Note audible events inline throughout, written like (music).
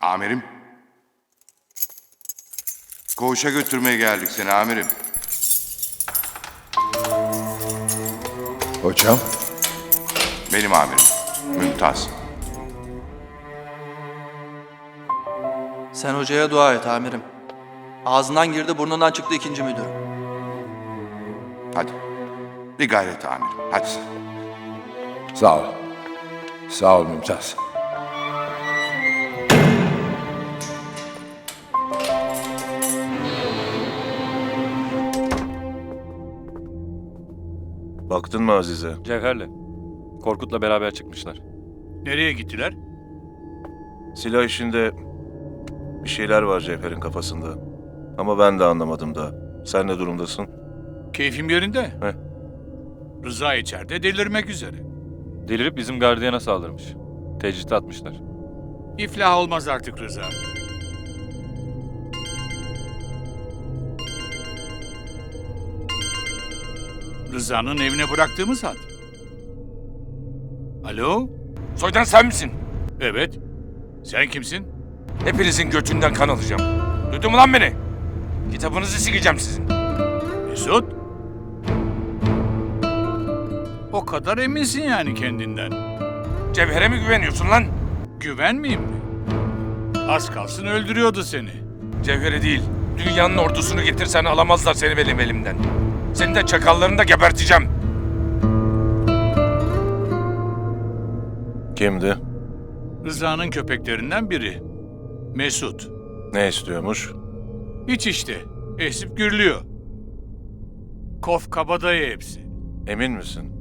Amirim. Koğuşa götürmeye geldik seni amirim. Hocam, Benim amirim. Mümtaz. Sen hocaya dua et amirim. Ağzından girdi burnundan çıktı ikinci müdür. Hadi. Bir gayret amirim. Hadi. sağ ol. Sağ ol Mümtaz. Baktın mı Azize? Cevher'le. Korkut'la beraber çıkmışlar. Nereye gittiler? Silah işinde bir şeyler var Cevher'in kafasında. Ama ben de anlamadım da. Sen ne durumdasın? Keyfim yerinde. Heh. Rıza içeride delirmek üzere. Delirip bizim gardiyana saldırmış. Tecrit atmışlar. İflah olmaz artık Rıza. Rıza'nın evine bıraktığımız hat. Alo? Soydan sen misin? Evet. Sen kimsin? Hepinizin götünden kan alacağım. Duydun mu lan beni? Kitabınızı sikeceğim sizin. Mesut? O kadar eminsin yani kendinden. Cevher'e mi güveniyorsun lan? Güvenmeyeyim mi? Az kalsın öldürüyordu seni. Cevher'e değil. Dünyanın ordusunu getirsen alamazlar seni benim elimden. Seni de çakallarını da geberteceğim. Kimdi? Rıza'nın köpeklerinden biri. Mesut. Ne istiyormuş? Hiç işte. Esip gürlüyor. Kof kabadayı hepsi. Emin misin?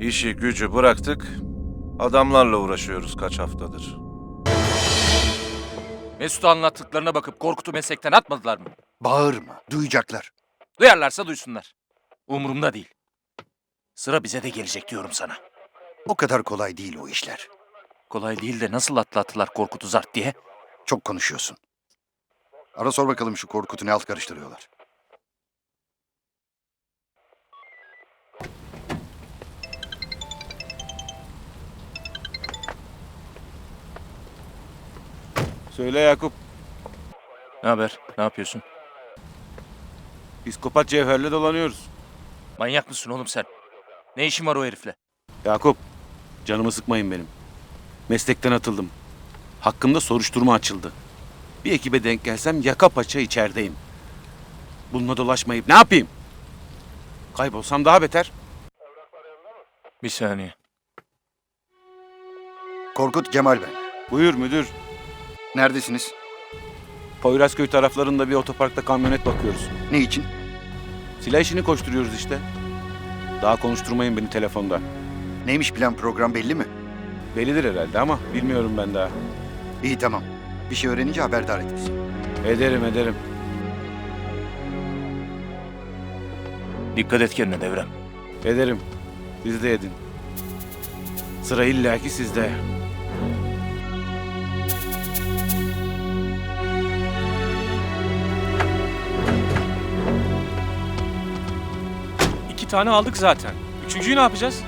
İşi gücü bıraktık. Adamlarla uğraşıyoruz kaç haftadır. Mesut'a anlattıklarına bakıp Korkut'u meslekten atmadılar mı? Bağırma, duyacaklar. Duyarlarsa duysunlar. Umurumda değil. Sıra bize de gelecek diyorum sana. O kadar kolay değil o işler. Kolay değil de nasıl atlattılar Korkut'u zart diye? Çok konuşuyorsun. Ara sor bakalım şu Korkut'u ne alt karıştırıyorlar. Söyle Yakup. Ne haber? Ne yapıyorsun? Psikopat Cevher'le dolanıyoruz. Manyak mısın oğlum sen? Ne işin var o herifle? Yakup, canımı sıkmayın benim. Meslekten atıldım. Hakkımda soruşturma açıldı. Bir ekibe denk gelsem yaka paça içerideyim. Bununla dolaşmayıp ne yapayım? Kaybolsam daha beter. Bir saniye. Korkut Cemal ben. Buyur müdür. Neredesiniz? Poyrazköy taraflarında bir otoparkta kamyonet bakıyoruz. Ne için? Silah işini koşturuyoruz işte. Daha konuşturmayın beni telefonda. Neymiş plan program belli mi? Bellidir herhalde ama bilmiyorum ben daha. İyi tamam. Bir şey öğrenince haberdar et bizi. Ederim ederim. Dikkat et kendine Devrem. Ederim. Siz de edin. Sıra illaki sizde. İki tane aldık zaten. Üçüncüyü ne yapacağız?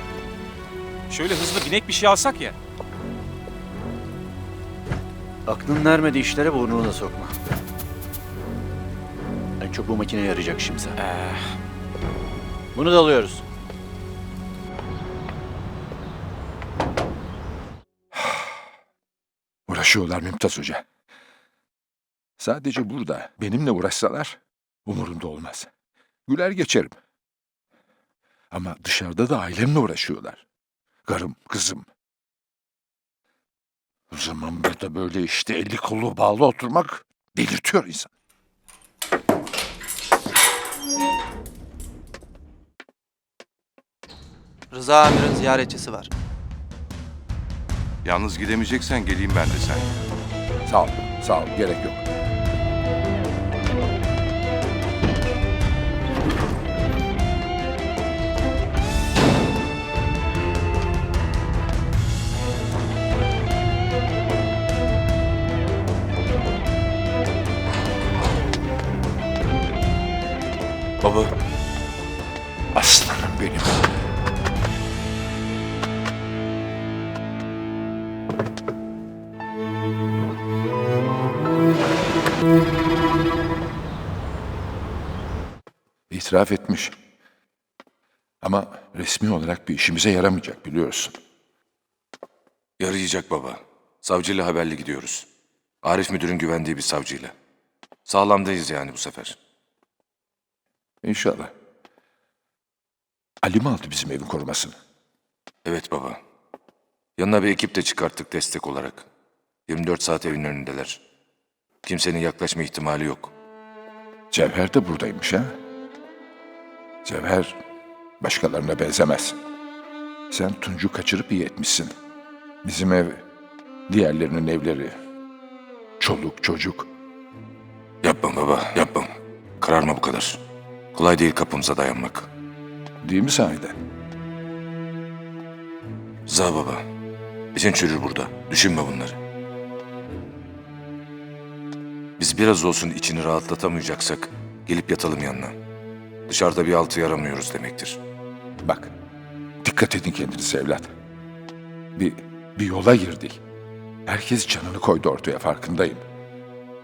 Şöyle hızlı binek bir şey alsak ya. Aklın ermediği işlere burnunu da sokma. En çok bu makine yarayacak şimdi. Bunu da alıyoruz. (sighs) Uğraşıyorlar Mümtaz Hoca. Sadece burada benimle uğraşsalar umurumda olmaz. Güler geçerim. Ama dışarıda da ailemle uğraşıyorlar. Karım, kızım. O zaman burada böyle işte eli kolu bağlı oturmak delirtiyor insan. Rıza amirin ziyaretçisi var. Yalnız gidemeyeceksen geleyim ben de sen. Sağ ol, sağ ol. Gerek yok. Baba. Aslanım benim. İtiraf etmiş. Ama resmi olarak bir işimize yaramayacak biliyorsun. Yarayacak baba. Savcıyla haberli gidiyoruz. Arif müdürün güvendiği bir savcıyla. Sağlamdayız yani bu sefer. İnşallah. Ali mi aldı bizim evin korumasını? Evet baba. Yanına bir ekip de çıkarttık destek olarak. 24 saat evin önündeler. Kimsenin yaklaşma ihtimali yok. Cevher de buradaymış ha? Cevher başkalarına benzemez. Sen Tuncu kaçırıp iyi etmişsin. Bizim ev, diğerlerinin evleri. Çoluk çocuk. Yapma baba, yapma. Kararma bu kadar. Kolay değil kapımıza dayanmak. Değil mi sahiden? Za baba. İçin çürür burada. Düşünme bunları. Biz biraz olsun içini rahatlatamayacaksak gelip yatalım yanına. Dışarıda bir altı yaramıyoruz demektir. Bak, dikkat edin kendinize evlat. Bir, bir yola girdik. Herkes canını koydu ortaya farkındayım.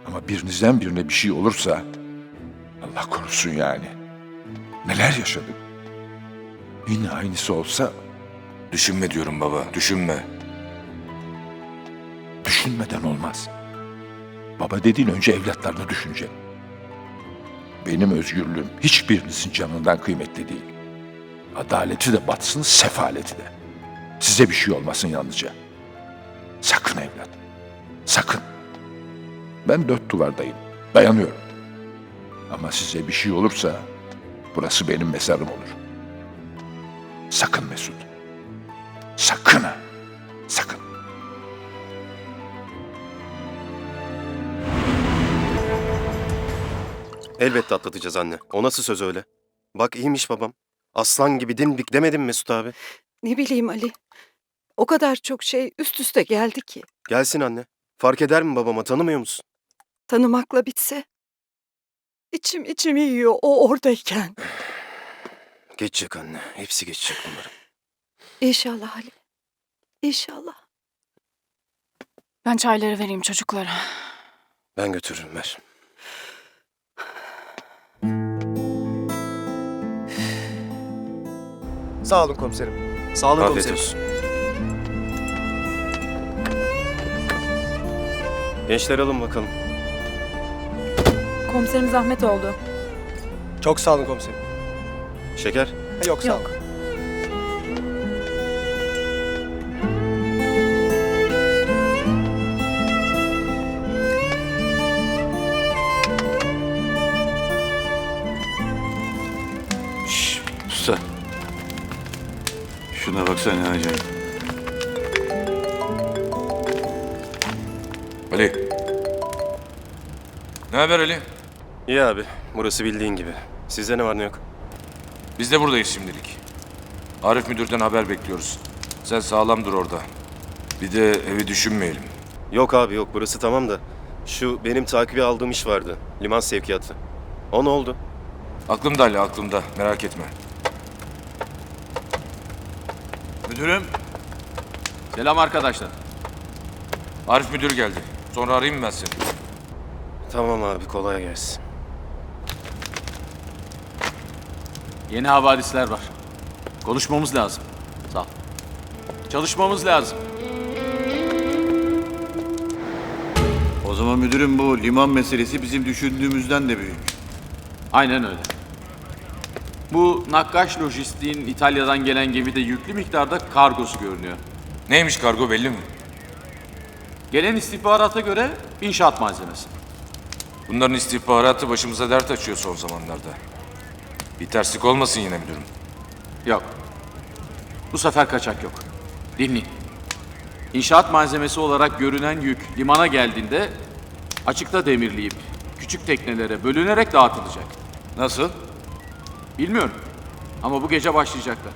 Ama birinizden birine bir şey olursa Allah korusun yani. Neler yaşadık? Yine aynısı olsa Düşünme diyorum baba, düşünme. düşünmeden olmaz. Baba dediğin önce evlatlarını düşünecek. Benim özgürlüğüm hiçbirinizin canından kıymetli değil. Adaleti de batsın, sefaleti de. Size bir şey olmasın yalnızca. Sakın evlat. Sakın. Ben dört duvardayım. Dayanıyorum. Ama size bir şey olursa burası benim mezarım olur. Sakın Mesut. Sakın ha. Sakın. Elbette atlatacağız anne. O nasıl söz öyle? Bak iyiymiş babam. Aslan gibi dimdik demedim Mesut abi? Ne bileyim Ali. O kadar çok şey üst üste geldi ki. Gelsin anne. Fark eder mi babama tanımıyor musun? Tanımakla bitse. İçim içimi yiyor o oradayken. Geçecek anne. Hepsi geçecek bunların. İnşallah Ali. İnşallah. Ben çayları vereyim çocuklara. Ben götürürüm ver. Sağ olun komiserim. Sağ olun Afiyet komiserim. olsun. Gençler alın bakalım. Komiserim zahmet oldu. Çok sağ olun komiserim. Şeker. Yok sağ olun. Usta. Şuna baksana ne acayip. Ali. Ne haber Ali? İyi abi. Burası bildiğin gibi. Sizde ne var ne yok? Biz de buradayız şimdilik. Arif müdürden haber bekliyoruz. Sen sağlam dur orada. Bir de evi düşünmeyelim. Yok abi yok. Burası tamam da. Şu benim takibi aldığım iş vardı. Liman sevkiyatı. O ne oldu? Aklımda Ali aklımda merak etme. Müdürüm. Selam arkadaşlar. Arif müdür geldi. Sonra arayayım ben seni? Tamam abi kolay gelsin. Yeni havadisler var. Konuşmamız lazım. Sağ ol. Çalışmamız lazım. O zaman müdürüm bu liman meselesi bizim düşündüğümüzden de büyük. Aynen öyle. Bu nakkaş lojistiğin İtalya'dan gelen gemide yüklü miktarda kargosu görünüyor. Neymiş kargo belli mi? Gelen istihbarata göre inşaat malzemesi. Bunların istihbaratı başımıza dert açıyor son zamanlarda. Bir terslik olmasın yine müdürüm. Yok. Bu sefer kaçak yok. Dinleyin. İnşaat malzemesi olarak görünen yük limana geldiğinde açıkta demirleyip küçük teknelere bölünerek dağıtılacak. Nasıl? Bilmiyorum. Ama bu gece başlayacaklar.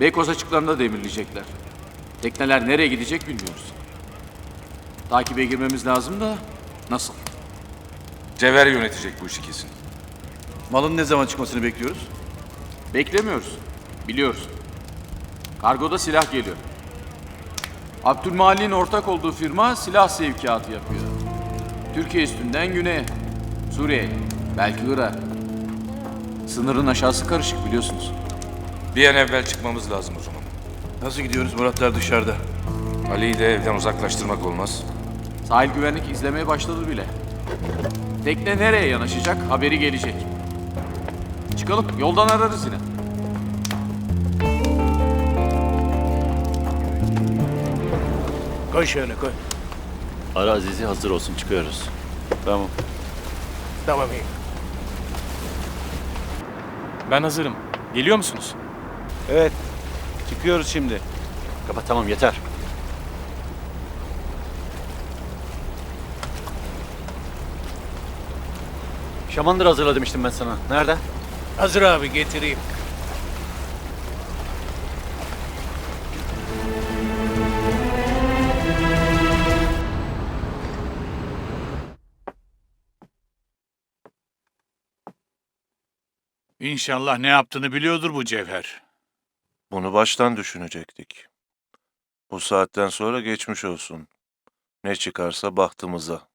Beykoz açıklarında demirleyecekler. Tekneler nereye gidecek bilmiyoruz. Takibe girmemiz lazım da nasıl? Cevher yönetecek bu işi kesin. Malın ne zaman çıkmasını bekliyoruz? Beklemiyoruz. Biliyoruz. Kargoda silah geliyor. Abdülmalik'in ortak olduğu firma silah sevkiyatı yapıyor. Türkiye üstünden güneye, Suriye, belki Irak. Sınırın aşağısı karışık biliyorsunuz. Bir an evvel çıkmamız lazım o zaman. Nasıl gidiyoruz Muratlar dışarıda? Ali'yi de evden uzaklaştırmak olmaz. Sahil güvenlik izlemeye başladı bile. Tekne nereye yanaşacak haberi gelecek. Çıkalım yoldan ararız yine. Koy şöyle koy. Ara Aziz'i hazır olsun çıkıyoruz. Tamam. Tamam iyi. Ben hazırım. Geliyor musunuz? Evet. Çıkıyoruz şimdi. Kapat tamam yeter. Şamandır hazırla demiştim ben sana. Nerede? Hazır abi getireyim. İnşallah ne yaptığını biliyordur bu cevher. Bunu baştan düşünecektik. Bu saatten sonra geçmiş olsun. Ne çıkarsa bahtımıza.